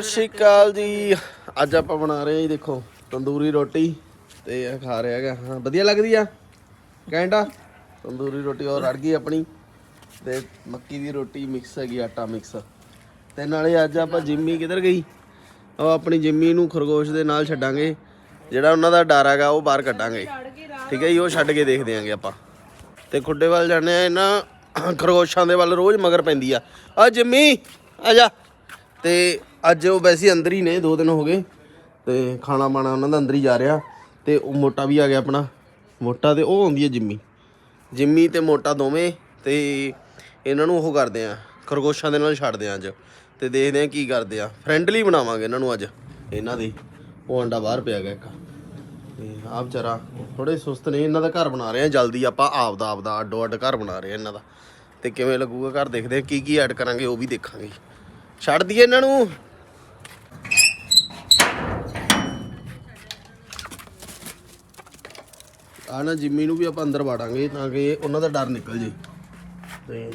ਸਤਿ ਸ਼੍ਰੀ ਅਕਾਲ ਜੀ। ਅੱਜ ਆਪਾਂ ਬਣਾ ਰਹੇ ਹਾਂ ਜੀ, ਦੇਖੋ, ਤੰਦੂਰੀ ਰੋਟੀ ਤੇ ਇਹ ਖਾ ਰਿਹਾ ਹੈਗਾ। ਹਾਂ, ਵਧੀਆ ਲੱਗਦੀ ਆ? ਕੈਂਡਾ ਤੰਦੂਰੀ ਰੋਟੀ ਔਰ ਰੜ ਗਈ ਆਪਣੀ। ਤੇ ਮੱਕੀ ਦੀ ਰੋਟੀ ਮਿਕਸ ਹੈਗੀ, ਆਟਾ ਮਿਕਸ ਤੇ ਨਾਲੇ ਅੱਜ ਆਪਾਂ ਜਿੰਮੀ ਕਿੱਧਰ ਗਈ? ਉਹ ਆਪਣੀ ਜਿੰਮੀ ਨੂੰ ਖਰਗੋਸ਼ ਦੇ ਨਾਲ ਛੱਡਾਂਗੇ। ਜਿਹੜਾ ਉਹਨਾਂ ਦਾ ਡਰ ਹੈਗਾ, ਉਹ ਬਾਹਰ ਕੱਢਾਂਗੇ। ਠੀਕ ਹੈ ਜੀ, ਉਹ ਛੱਡ ਕੇ ਦੇਖਦੇ ਆਂਗੇ ਆਪਾਂ। ਤੇ ਖੁੱਡੇ ਵੱਲ ਜਾਂਦੇ ਆ, ਇਹਨਾਂ ਖਰਗੋਸ਼ਾਂ ਦੇ ਵੱਲ ਰੋਜ਼ ਮਗਰ ਪੈਂਦੀ ਆ। ਆ, ਜਿੰਮੀ, ਆ ਜਾ। ਤੇ ਅੱਜ ਉਹ ਵੈਸੇ ਅੰਦਰ ਹੀ ਨੇ, ਦੋ ਦਿਨ ਹੋ ਗਏ ਤੇ ਖਾਣਾ ਬਾਣਾ ਉਹਨਾਂ ਦਾ ਅੰਦਰ ਹੀ ਜਾ ਰਿਹਾ ਤੇ ਉਹ ਮੋਟਾ ਵੀ ਆ ਗਿਆ ਆਪਣਾ, ਮੋਟਾ ਤੇ ਉਹ ਆਉਂਦੀ ਹੈ ਜਿੰਮੀ। ਜਿੰਮੀ ਤੇ ਮੋਟਾ ਦੋਵੇਂ ਤੇ ਇਹਨਾਂ ਨੂੰ ਉਹ ਕਰਦੇ ਆ, ਖਰਗੋਸ਼ਾਂ ਦੇ ਨਾਲ ਛੱਡਦੇ ਆ ਅੱਜ ਤੇ ਦੇਖਦੇ ਆ ਕੀ ਕਰਦੇ ਆ। ਫਰੈਂਡਲੀ ਬਣਾਵਾਂਗੇ ਇਹਨਾਂ ਨੂੰ ਅੱਜ, ਇਹਨਾਂ ਦੇ। ਉਹ ਅੰਡਾ ਬਾਹਰ ਪਿਆ ਗਿਆ ਇੱਕ। ਤੇ ਆਪ ਵਿਚਾਰਾ ਥੋੜੇ ਸੁਸਤ ਨੇ, ਇਹਨਾਂ ਦਾ ਘਰ ਬਣਾ ਰਹੇ ਆ, ਜਲਦੀ ਆਪਾਂ ਆਪ ਦਾ ਆਪ ਦਾ ਅੱਡੋ ਅੱਡ ਘਰ ਬਣਾ ਰਹੇ ਆ ਇਹਨਾਂ ਦਾ। ਤੇ ਕਿਵੇਂ ਲੱਗੂਗਾ ਘਰ ਦੇਖਦੇ ਆ ਕੀ ਕੀ ਐਡ ਕਰਾਂਗੇ ਉਹ ਵੀ ਦੇਖਾਂਗੇ। ਛੱਡ ਦਈਏ ਇਹਨਾਂ ਨੂੰ। ਆ ਨਾ ਜਿੰਮੀ ਨੂੰ ਵੀ ਆਪਾਂ ਅੰਦਰ ਵਾੜਾਂਗੇ ਤਾਂ ਕਿ ਉਹਨਾਂ ਦਾ ਡਰ ਨਿਕਲ ਜੇ। ਤੇ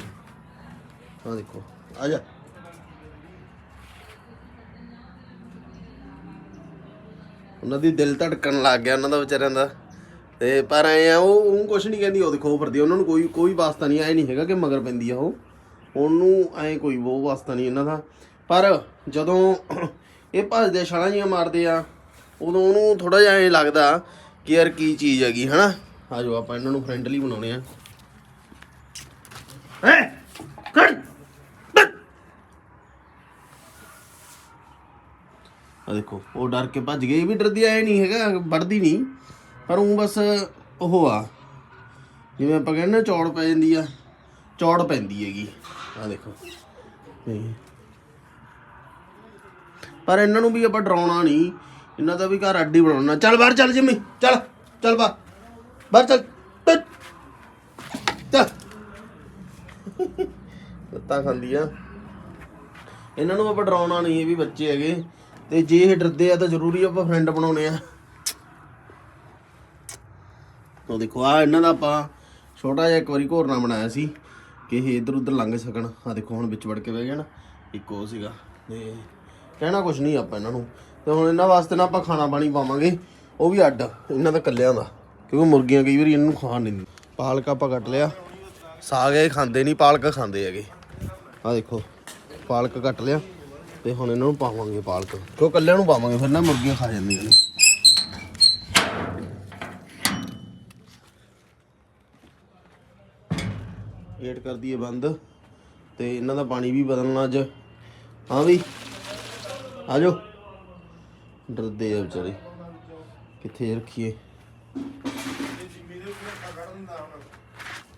ਆ ਦੇਖੋ, ਆ ਜਾ। ਉਹਨਾਂ ਦੀ ਦਿਲ ਧੜਕਣ ਲੱਗ ਗਿਆ ਉਹਨਾਂ ਦਾ ਵਿਚਾਰਿਆਂ ਦਾ। ਤੇ ਪਰ ਐ ਆ, ਉਹ ਉਹ ਕੁਛ ਨਹੀਂ ਕਹਿੰਦੀ, ਉਹ ਦੇਖੋ ਫਿਰਦੀ ਉਹਨਾਂ ਨੂੰ ਕੋਈ ਕੋਈ ਵਾਸਤਾ ਨਹੀਂ, ਐ ਨਹੀਂ ਹੈਗਾ ਕਿ ਮਗਰ ਪੈਂਦੀ ਆ ਉਹ। ਉਹਨੂੰ ਐ ਕੋਈ ਉਹ ਵਾਸਤਾ ਨਹੀਂ ਇਹਨਾਂ ਦਾ। ਪਰ ਜਦੋਂ ਇਹ ਭੱਜਦੇ ਛਾਲਾਂ ਜੀਆਂ ਮਾਰਦੇ ਆ ਉਦੋਂ ਉਹਨੂੰ ਥੋੜਾ ਜਿਹਾ ਐ ਲੱਗਦਾ ਕਿ ਯਾਰ ਕੀ ਚੀਜ਼ ਹੈਗੀ ਹਨਾ? ਆਜੋ ਆਪਾਂ ਇਹਨਾਂ ਨੂੰ ਫ੍ਰੈਂਡਲੀ ਬਣਾਉਣੇ ਆ। ਹੈ? ਕੱਢ ਆ ਦੇਖੋ ਉਹ ਡਰ ਕੇ ਭੱਜ ਇਹ ਵੀ ਡਰਦੀ ਆਏ ਨਹੀਂ ਹੈਗਾ ਵੜਦੀ ਨਹੀਂ। ਪਰ ਉਹ ਬਸ ਉਹ ਆ। ਜਿਵੇਂ ਆਪਾਂ ਕਹਿੰਦੇ ਚੌੜ ਪੈ ਜਾਂਦੀ ਆ ਚੌੜ ਪੈਂਦੀ ਹੈਗੀ। ਆ ਦੇਖੋ। ਤੇ ਪਰ ਇਹਨਾਂ ਨੂੰ ਵੀ ਆਪਾਂ ਡਰਾਉਣਾ ਨਹੀਂ। ਇਹਨਾਂ ਦਾ ਵੀ ਘਰ ਅੱਡੀ ਬਣਾਉਣਾ। ਚੱਲ ਬਾਹਰ ਚੱਲ ਜਿੰਮੀ। ਚੱਲ ਚੱਲ ਬਾਹਰ। ਬਾਹਰ ਚੱਲ। ਚੱਲ। ਲੱਤਾਂ ਖਾਂਦੀ ਆ ਇਹਨਾਂ ਨੂੰ ਆਪਾਂ ਡਰਾਉਣਾ ਨਹੀਂ, ਇਹ ਵੀ ਬੱਚੇ ਹੈਗੇ। ਤੇ ਜੇ ਇਹ ਡਰਦੇ ਆ ਤਾਂ ਜ਼ਰੂਰੀ ਆਪਾਂ ਫਰੈਂਡ ਬਣਾਉਣੇ ਆ। ਉਹ ਦੇਖੋ ਆ ਇਹਨਾਂ ਦਾ ਆਪਾਂ ਛੋਟਾ ਜਿਹਾ ਇੱਕ ਵਾਰੀ ਘੋਰਨਾ ਬਣਾਇਆ ਸੀ। ਕਿ ਇਹ ਇਧਰ ਉਧਰ ਲੰਘ ਸਕਣ। ਆ ਦੇਖੋ, ਹੁਣ ਵਿੱਚ ਵੜ ਕੇ ਬਹਿ ਗਿਆ ਨਾ। ਇੱਕ ਉਹ ਸੀਗਾ। ਤੇ ਕਹਿਣਾ ਕੁਝ ਨਹੀਂ ਆਪਾਂ ਇਹਨਾਂ ਨੂੰ। ਤੇ ਹੁਣ ਇਹਨਾਂ ਵਾਸਤੇ ਨਾ ਆਪਾਂ ਖਾਣਾ ਪਾਣੀ ਪਾਵਾਂਗੇ। ਉਹ ਵੀ ਅੱਡ, ਇਹਨਾਂ ਦਾ ਕੱਲਿਆਂ ਦਾ। ਕਿਉਂਕਿ ਮੁਰਗੀਆਂ ਕਈ ਵਾਰੀ ਇਹਨਾਂ ਨੂੰ ਖਾਣ ਨਹੀਂ ਦਿੰਦੀਆਂ। ਪਾਲਕ ਆਪਾਂ ਕੱਟ ਲਿਆ। ਸਾਗ ਇਹ ਖਾਂਦੇ ਨਹੀਂ, ਪਾਲਕ ਖਾਂਦੇ ਹੈਗੇ। ਆ ਦੇਖੋ, ਪਾਲਕ ਕੱਟ ਲਿਆ। ਤੇ ਹੁਣ ਇਹਨਾਂ ਨੂੰ ਪਾਵਾਂਗੇ ਪਾਲਕ। ਕਿਉਂ ਕੱਲਿਆਂ ਨੂੰ ਪਾਵਾਂਗੇ, ਫਿਰ ਨਾ ਮੁਰਗੀਆਂ ਖਾ ਜਾਂਦੀਆਂ ਨੇ। ਏਡ ਕਰ ਦਈਏ ਬੰਦ ਤੇ ਇਹਨਾਂ ਦਾ ਪਾਣੀ ਵੀ ਬਦਲਣਾ ਅੱਜ। ਹਾਂ ਵੀ ਆ ਜਾਓ। ਡਰਦੇ ਆ ਵਿਚਾਰੇ। ਕਿੱਥੇ ਰੱਖੀਏ?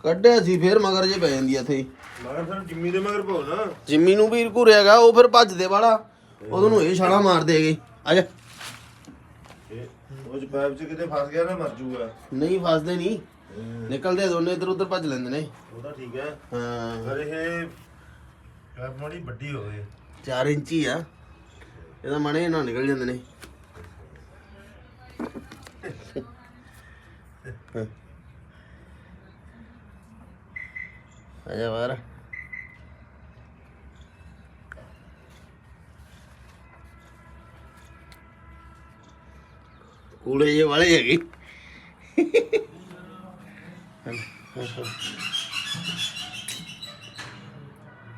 ਕੱਢਿਆ ਸੀ ਫੇਰ ਮਗਰ ਜੇ ਪੈ ਜਾਂਦੀ ਆ ਇੱਥੇ। ਮਗਰ ਫਿਰ ਜਿੰਮੀ ਦੇ ਮਗਰ ਪਾਉ ਨਾ। ਜਿੰਮੀ ਨੂੰ ਵੀ ਘੁਰਿਆਗਾ ਉਹ ਫਿਰ ਭੱਜਦੇ ਵਾਲਾ। ਨੂੰ ਇਹ ਛਾਲਾ ਮਾਰਦੇ ਹੈਗੇ। ਆ ਜਾ। ਇਹ ਉਹ ਪੈਪ ਚ ਕਿਤੇ ਫਸ ਗਿਆ ਨਾ ਮਰ ਜੂਗਾ। ਨਹੀਂ ਫਸਦੇ ਨਹੀਂ। ਨਿਕਲਦੇ ਆ ਦੋਨੇ ਇੱਧਰ ਉੱਧਰ ਭੱਜ ਲੈਂਦੇ ਨੇ। ਉਹ ਤਾਂ ਠੀਕ ਹੈ। ਹਾਂ। ਪਰ ਇਹ ਮਾੜੀ ਵੱਡੀ ਹੋਵੇ। 4 ਇੰਚੀ ਆ। ਇਹਦਾ ਮਣੇ ਨਾ ਨਿਕਲ ਜਾਂਦੇ ਨੇ। ਆ ਜਾ ਬਾਹਰ। ਕੂੜੇ ਜੇ ਵਾਲੇ ਹੈਗੇ।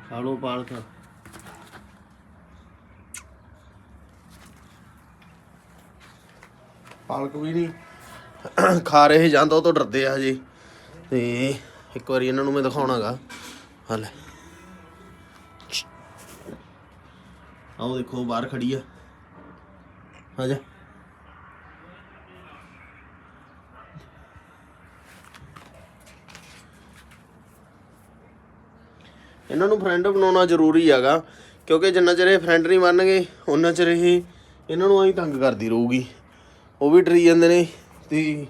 ਖਾਲੋ ਪਾਲਕ ਪਾਲਕ ਵੀ ਨਹੀਂ ਖਾ ਰਹੇ ਜਾਂਦਾ ਉਹ ਤੋਂ ਡਰਦੇ ਆ ਹਜੇ। ਤੇ ਇੱਕ ਵਾਰੀ ਇਹਨਾਂ ਨੂੰ ਮੈਂ ਦਿਖਾਉਣਾਗਾ। ਹਲੇ ਆਓ ਦੇਖੋ ਬਾਹਰ ਖੜੀ ਆ। ਆ ਜਾ। ਇਹਨਾਂ ਨੂੰ ਫਰੈਂਡ ਬਣਾਉਣਾ ਜ਼ਰੂਰੀ ਹੈਗਾ, ਕਿਉਂਕਿ ਜਿੰਨਾ ਚਿਰ ਇਹ ਫਰੈਂਡ ਨਹੀਂ ਬਣਨਗੇ ਉਹਨਾਂ ਚਿਰ ਇਹ ਇਹਨਾਂ ਨੂੰ ਐਂ ਤੰਗ ਕਰਦੀ ਰਹੂਗੀ। ਉਹ ਵੀ ਡਰੀ ਜਾਂਦੇ ਨੇ ਤੇ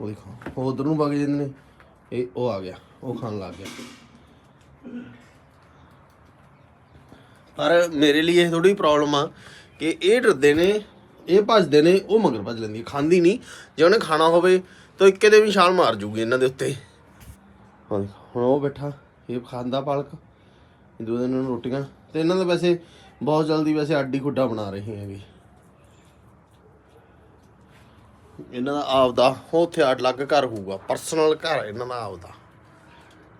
ਉਹ ਦੇਖੋ, ਉਹ ਉਧਰ ਨੂੰ ਵਗ ਜਾਂਦੇ ਨੇ, ਇਹ ਉਹ ਆ ਗਿਆ, ਉਹ ਖਾਣ ਲੱਗ ਗਿਆ। ਪਰ ਮੇਰੇ ਲਈ ਇਹ ਥੋੜੀ ਪ੍ਰੋਬਲਮ ਆ ਕਿ ਇਹ ਡਰਦੇ ਨੇ, ਇਹ ਭੱਜਦੇ ਨੇ, ਉਹ ਮਗਰ ਭੱਜ ਲੈਂਦੀ ਖਾਂਦੀ ਨਹੀਂ। ਜੇ ਉਹਨੇ ਖਾਣਾ ਹੋਵੇ, ਤਾਂ ਇੱਕੇ ਦੇ ਵੀ ਛਾਲ ਮਾਰ ਜੂਗੀ ਇਹਨਾਂ ਦੇ ਉੱਤੇ। ਹੁਣ ਉਹ ਬੈਠਾ। ਇਹ ਖਾਂਦਾ ਪਾਲਕ ਦੂਜੇ ਦਿਨ ਨੂੰ ਰੋਟੀਆਂ। ਤੇ ਇਹਨਾਂ ਦਾ ਵੈਸੇ ਬਹੁਤ ਜਲਦੀ ਵੈਸੇ ਅੱਡੀ ਖੁੱਡਾ ਬਣਾ ਰਹੇ ਹੈਗੇ। ਇਹਨਾਂ ਦਾ ਆਪਦਾ ਉੱਥੇ ਅੱਡ ਲੱਗ ਘਰ ਹੋਊਗਾ ਪਰਸਨਲ ਘਰ ਇਹਨਾਂ ਦਾ ਆਪਦਾ।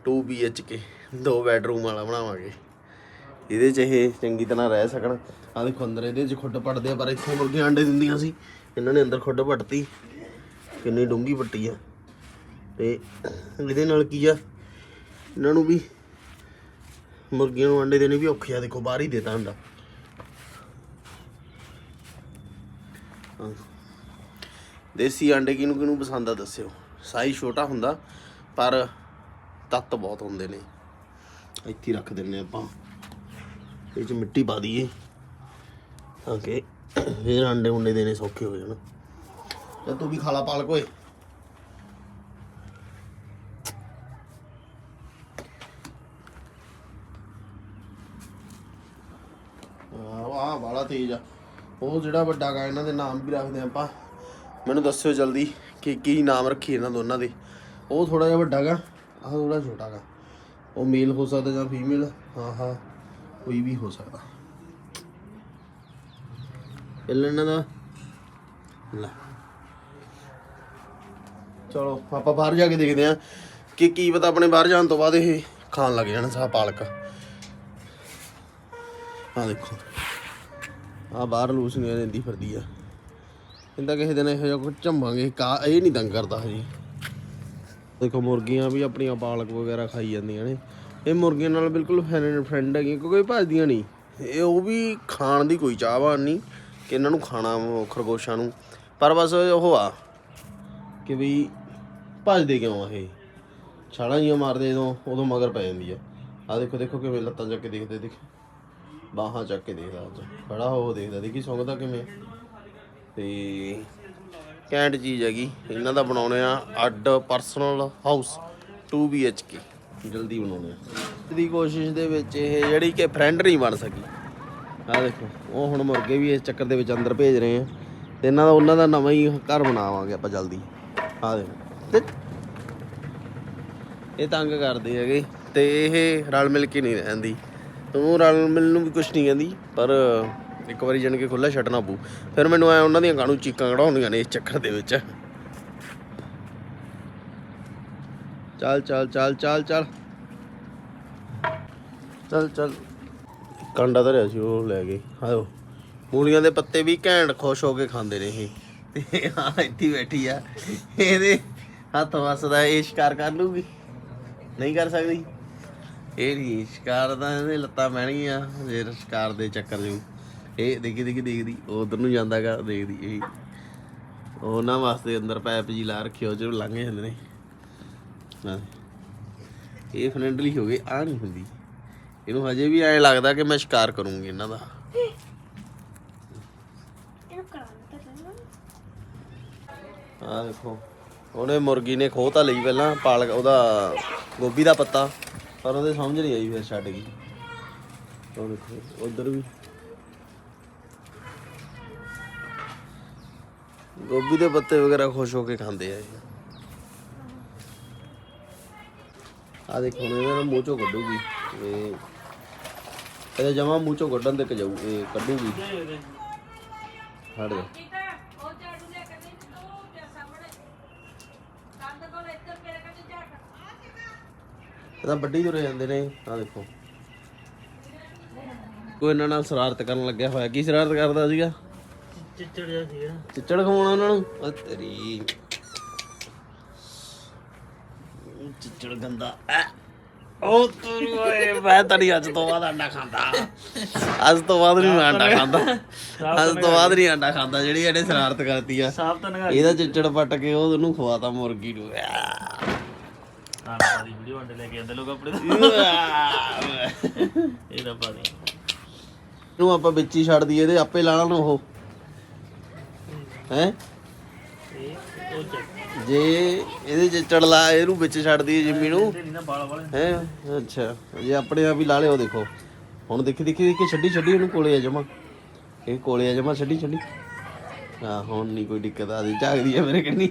2 BHK ਦੋ ਬੈਡਰੂਮ ਵਾਲਾ ਬਣਾਵਾਂਗੇ। ਇਹਦੇ 'ਚ ਇਹ ਚੰਗੀ ਤਰ੍ਹਾਂ ਰਹਿ ਸਕਣ। ਆ ਦੇਖੋ ਅੰਦਰ ਇਹਦੇ 'ਚ ਖੁੱਡ ਪੜਦੇ ਆ, ਪਰ ਇੱਥੇ ਮੁਰਗੀਆਂ ਅੰਡੇ ਦਿੰਦੀਆਂ ਸੀ। ਇਹਨਾਂ ਨੇ ਅੰਦਰ ਖੁੱਡ ਪੱਟਤੀ ਕਿੰਨੀ ਡੂੰਗੀ ਪੱਟੀ ਆ। ਤੇ ਇਹਦੇ ਨਾਲ ਕੀ ਆ? ਇਹਨਾਂ ਨੂੰ ਵੀ ਮੁਰਗੀਆਂ ਨੂੰ ਅੰਡੇ ਦੇਣੇ ਵੀ ਔਖੇ ਆ, ਦੇਖੋ ਬਾਹਰ ਹੀ ਦੇਤਾ ਅੰਡਾ ਦੇਸੀ ਅੰਡੇ ਕਿਹਨੂੰ ਕਿਹਨੂੰ ਪਸੰਦ ਆ ਦੱਸਿਓ। ਸਾਈਜ਼ ਛੋਟਾ ਹੁੰਦਾ, ਪਰ ਤੱਤ ਬਹੁਤ ਹੁੰਦੇ ਨੇ। ਇੱਥੇ ਰੱਖ ਦਿੰਨੇ ਆਪਾਂ। ਇਹ ਚ ਮਿੱਟੀ ਪਾ ਦਈਏ, ਤਾਂ ਕਿ ਫਿਰ ਅੰਡੇ ਹੁੰਡੇ ਦੇਣੇ ਸੌਖੇ ਹੋ ਜਾਣ। ਤੇ ਤੂੰ ਵੀ ਖਾਲਾ ਪਾਲਕ ਓਏ। ਆਹ ਵਾਲਾ ਤੇਜ਼ ਆ। ਉਹ ਜਿਹੜਾ ਵੱਡਾ ਗਾ, ਇਹਨਾਂ ਦੇ ਨਾਮ ਵੀ ਰੱਖਦੇ ਆਪਾਂ। ਮੈਨੂੰ ਦੱਸਿਓ ਜਲਦੀ ਕਿ ਕੀ ਨਾਮ ਰੱਖੀ ਇਹਨਾਂ ਦੋਨਾਂ ਦੇ। ਉਹ ਥੋੜਾ ਜਿਹਾ ਵੱਡਾ ਗਾ, ਆਹ ਥੋੜਾ ਛੋਟਾ ਗਾ। ਉਹ ਮੇਲ ਹੋ ਸਕਦਾ ਜਾਂ ਫੀਮੇਲ ਹਾਂ ਹਾਂ, ਕੋਈ ਵੀ ਹੋ ਸਕਦਾ। ਪਹਿਲਾਂ ਇਹਨਾਂ ਦਾ ਲੈ। ਚਲੋ, ਆਪਾਂ ਬਾਹਰ ਜਾ ਕੇ ਦੇਖਦੇ ਆ ਕਿ ਕੀ ਪਤਾ ਆਪਣੇ ਬਾਹਰ ਜਾਣ ਤੋਂ ਬਾਅਦ ਇਹ ਖਾਣ ਲੱਗ ਜਾਣ, ਸਾਹ ਪਾਲਕ। ਆ ਦੇਖੋ। ਆ ਬਾਹਰ ਲੂਸਨੀਆਂ ਦਿੰਦੀ ਫਿਰਦੀ ਆ। ਕਹਿੰਦਾ ਕਿਸੇ ਦਿਨ ਇਹੋ ਜਿਹਾ ਕੁਝ ਝੰਮਾਂਗੇ ਕਾ ਇਹ ਨਹੀਂ ਤੰਗ ਕਰਦਾ ਹਜੇ। ਦੇਖੋ, ਮੁਰਗੀਆਂ ਵੀ ਆਪਣੀਆਂ ਪਾਲਕ ਵਗੈਰਾ ਖਾਈ ਜਾਂਦੀਆਂ ਨੇ। ਇਹ ਮੁਰਗੀਆਂ ਨਾਲ ਬਿਲਕੁਲ ਫਰੈਂਡ ਹੈਗੀਆਂ, ਕਿਉਂਕਿ ਇਹ ਭੱਜਦੀਆਂ ਨਹੀਂ। ਇਹ ਉਹ ਵੀ ਖਾਣ ਦੀ ਕੋਈ ਚਾਹਵਾਨ ਨਹੀਂ, ਕਿ ਇਹਨਾਂ ਨੂੰ ਖਾਣਾ, ਖਰਗੋਸ਼ਾਂ ਨੂੰ। ਪਰ ਬਸ ਉਹ ਆ, ਕਿ ਵੀ ਭੱਜਦੇ ਕਿਉਂ ਆ ਇਹ? ਛਾਲਾਂ ਜੀਆਂ ਮਾਰਦੇ ਜਦੋਂ, ਉਦੋਂ ਮਗਰ ਪੈ ਜਾਂਦੀ ਆ। ਆ ਦੇਖੋ ਦੇਖੋ ਕਿਵੇਂ ਲੱਤਾਂ ਚੱਕ ਕੇ ਦੇਖਦੇ, ਦੇਖੋ। ਬਾਹਾਂ ਚੱਕ ਕੇ ਦੇਖਦਾ ਅੱਜ ਖੜਾ ਹੋ ਦੇਖਦਾ ਦੇਖੀ ਸੌਂਗਦਾ ਕਿਵੇਂ? ਤੇ ਕੈਂਟ ਚੀਜ਼ ਹੈਗੀ। ਇਹਨਾਂ ਦਾ ਬਣਾਉਣੇ ਆ ਅੱਡ ਪਰਸਨਲ ਹਾਊਸ 2 BHK ਜਲਦੀ ਬਣਾਉਣੇ ਆ। ਦੀ ਕੋਸ਼ਿਸ਼ ਦੇ ਵਿੱਚ ਇਹ ਜਿਹੜੀ ਕਿ ਫਰੈਂਡ ਨਹੀਂ ਬਣ ਸਕੀ। ਆ ਦੇਖੋ, ਉਹ ਹੁਣ ਮੁਰਗੇ ਵੀ ਇਸ ਚੱਕਰ ਦੇ ਵਿੱਚ ਅੰਦਰ ਭੇਜ ਰਹੇ ਆ। ਤੇ ਇਹਨਾਂ ਦਾ, ਉਹਨਾਂ ਦਾ ਨਵਾਂ ਹੀ ਘਰ ਬਣਾਵਾਂਗੇ ਆਪਾਂ ਜਲਦੀ। ਆ ਦੇਖੋ। ਇਹ ਤੰਗ ਕਰਦੇ ਹੈਗੇ। ਤੇ ਇਹ ਰਲ ਮਿਲ ਕੇ ਨਹੀਂ ਰਹਿੰਦੀ। ਤੂੰ ਰਲ ਮਿਲ ਨੂੰ ਵੀ ਕੁਛ ਨਹੀਂ ਕਹਿੰਦੀ, ਪਰ ਇੱਕ ਵਾਰੀ ਜਣ ਕੇ ਖੁੱਲਾ ਛੱਡਣਾ ਪਊ। ਫਿਰ ਮੈਨੂੰ ਐ ਉਹਨਾਂ ਦੀਆਂ ਗਾਣੂ ਚੀਕਾਂ ਕਢਾਉਂਦੀਆਂ ਨੇ ਇਸ ਚੱਕਰ ਦੇ ਵਿੱਚ। ਚੱਲ ਚੱਲ ਚੱਲ ਚੱਲ ਚੱਲ। ਚੱਲ ਚੱਲ। ਕਾਂਡਾ ਧਰਿਆ ਸੀ, ਉਹ ਲੈ ਗਏ। ਆਓ ਮੂਲੀਆਂ ਦੇ ਪੱਤੇ ਵੀ ਘੈਂਟ ਖੁਸ਼ ਹੋ ਕੇ ਖਾਂਦੇ ਨੇ ਇਹ। ਤੇ ਆ ਇੱਥੇ ਬੈਠੀ ਆ। ਇਹਦੇ ਹੱਥ ਵਸਦਾ, ਇਹ ਸ਼ਿਕਾਰ ਕਰ ਲੂਗੀ। ਨਹੀਂ ਕਰ ਸਕਦੀ। ਇਹ ਨਹੀਂ ਸ਼ਿਕਾਰ ਦਾ ਇਹਦੇ ਲੱਤਾਂ ਬਹਿਣਗੀਆਂ ਜੇ ਸ਼ਿਕਾਰ ਦੇ ਚੱਕਰ ਜੂ ਇਹ ਦੇਖੀ ਦੇਖੀ ਦੇਖਦੀ ਉਧਰ ਨੂੰ ਜਾਂਦਾਗਾ ਦੇਖਦੀ ਇਹ। ਉਹਨਾਂ ਵਾਸਤੇ ਅੰਦਰ ਪੈਪ ਜੀ ਲਾ ਰੱਖਿਓ ਜੋ ਲੰਘ ਜਾਂਦੇ ਨੇ। ਇਹ ਫਰੈਂਡਲੀ ਹੋ ਗਏ ਆ ਨਹੀਂ ਹੁੰਦੀ। ਇਹਨੂੰ ਹਜੇ ਵੀ ਐਂ ਲੱਗਦਾ ਕਿ ਮੈਂ ਸ਼ਿਕਾਰ ਕਰੂੰਗੀ ਇਹਨਾਂ ਦਾ। ਆ ਦੇਖੋ ਉਹਨੇ ਮੁਰਗੀ ਨੇ ਖੋਹ ਤਾਂ ਲਈ ਪਹਿਲਾਂ ਪਾਲਕ ਉਹਦਾ ਗੋਭੀ ਦਾ ਪੱਤਾ। ਪਰ ਉਹਦੇ ਸਮਝ ਨਹੀਂ ਆਈ ਫਿਰ ਛੱਡ ਗਈ। ਉਹ ਦੇਖੋ, ਉਧਰ ਵੀ। ਗੋਭੀ ਦੇ ਪੱਤੇ ਵਗੈਰਾ ਖੁਸ਼ ਹੋ ਕੇ ਖਾਂਦੇ ਆ ਇਹ। ਆ ਦੇਖੋ, ਹੁਣ ਇਹਨਾਂ ਨੂੰ ਮੂੰਹ ਚੋਂ ਕੱਢੂਗੀ। ਇਹ ਇਹਦਾ ਜਮਾ ਮੂੰਹ ਚੋਂ ਕੱਢਣ ਤੇ ਜਾਊ, ਇਹ ਕੱਢੂਗੀ। ਹਟ ਜਾ ਇਹਦਾ ਵੱਡੀ ਤੁਰੇ ਜਾਂਦੇ ਨੇ ਆ ਦੇਖੋ। ਕੋਈ ਇਹਨਾਂ ਨਾਲ ਸ਼ਰਾਰਤ ਕਰਨ ਲੱਗਿਆ ਹੋਇਆ ਕੀ ਸ਼ਰਾਰਤ ਕਰਦਾ ਸੀਗਾ? ਚਿੱਚੜ ਜਿਹਾ ਸੀਗਾ। ਚਿੱਚੜ ਖਵਾਉਣਾ ਉਹਨਾਂ ਨੂੰ? ਓ ਤੇਰੀ। ਚਿੱਚੜ ਗੰਦਾ। ਐ। ਉਹ ਤੂੰ ਓਏ ਮੈਂ ਤਾਂ ਨਹੀਂ ਅੱਜ ਤੋਂ ਬਾਅਦ ਅੰਡਾ ਖਾਂਦਾ। ਅੱਜ ਤੋਂ ਬਾਅਦ ਨਹੀਂ ਮੈਂ ਅੰਡਾ ਖਾਂਦਾ। ਅੱਜ ਤੋਂ ਬਾਅਦ ਨਹੀਂ ਅੰਡਾ ਖਾਂਦਾ ਜਿਹੜੀ ਇਹਨੇ ਸ਼ਰਾਰਤ ਕਰਤੀ ਆ। ਸਾਫ਼ ਤਾਂ ਨਗਾ ਇਹਦਾ ਚਿੱਚੜ ਪੱਟ ਕੇ ਉਹ ਉਹਨੂੰ ਖਵਾਤਾ ਮੁਰਗੀ ਨੂੰ। ਆਣਾ ਦੀ ਲੈ ਕੇ ਲੋਕ ਆਪਣੇ ਇਹਦਾ ਨੂੰ ਆਪਾਂ ਵਿੱਚ ਹੀ ਛੱਡ ਦਈਏ ਇਹਦੇ ਆਪੇ ਲੈਣ ਉਹ। ਹੈ? ਇਹ ਉਹ ਚੱਕ ਜੇ ਇਹਦੇ ਚ ਚੜਲਾ ਇਹਨੂੰ ਵਿੱਚ ਛੱਡ ਦਈਏ ਜਿੰਮੀ ਨੂੰ। ਨਾ ਹੈ? ਅੱਛਾ। ਜੇ ਆਪਣੇ ਆਪ ਹੀ ਲਾ ਲਿਓ ਦੇਖੋ। ਹੁਣ ਦੇਖੀ ਦੇਖੀ ਦੇਖੀ ਛੱਡੀ ਛੱਡੀ ਇਹਨੂੰ ਕੋਲੇ ਆ ਜਮਾ। ਇਹ ਕੋਲੇ ਆ ਜਮਾ ਛੱਡੀ ਛੱਡੀ। ਹਾਂ ਹੁਣ ਨਹੀਂ ਕੋਈ ਦਿੱਕਤ ਆਦੀ ਝਾਕਦੀ ਹੈ ਮੇਰੇ ਕੰਨੀ।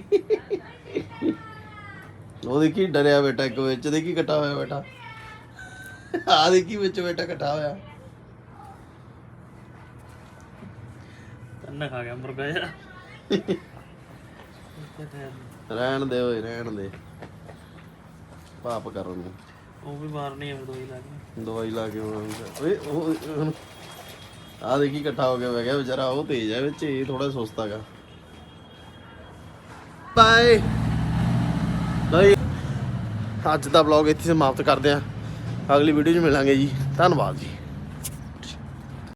ਉਹ ਦੇਖੀ ਡਰਿਆ ਬੇਟਾ ਇੱਕ ਵਿੱਚ ਦੇਖੀ ਕੱਟਾ ਹੋਇਆ ਬੇਟਾ? ਆ ਦੇਖੀ ਵਿੱਚ ਬੇਟਾ ਕੱਟਾ ਹੋਇਆ। ਅੰਨਾ ਖਾ ਗਿਆ ਮੁਰਗਾ ਯਾਰ ਰਹਿਣ ਦੇ ਓਏ ਰਹਿਣ ਦੇ। ਪਾਪ ਕਰਨ ਨੂੰ ਉਹ ਵੀ ਮਾਰਨੀ ਆ ਦੋਈ ਲੱਗ ਦਵਾਈ ਲਾ ਕੇ ਓਏ ਉਹ ਆ ਦੇਖੀ ਇਕੱਠਾ ਹੋ ਗਿਆ ਮੈਂ ਕਿਹਾ ਵਿਚਾਰਾ ਉਹ ਤੇਜ਼ ਹੈ ਵਿੱਚ ਇਹ ਥੋੜਾ ਸੁਸਤ ਹੈਗਾ। ਬਾਏ ਲਈ ਅੱਜ ਦਾ ਵਲੌਗ ਇੱਥੇ ਸਮਾਪਤ ਕਰਦੇ ਆ ਅਗਲੀ ਵੀਡੀਓ 'ਚ ਮਿਲਾਂਗੇ ਜੀ। ਧੰਨਵਾਦ ਜੀ।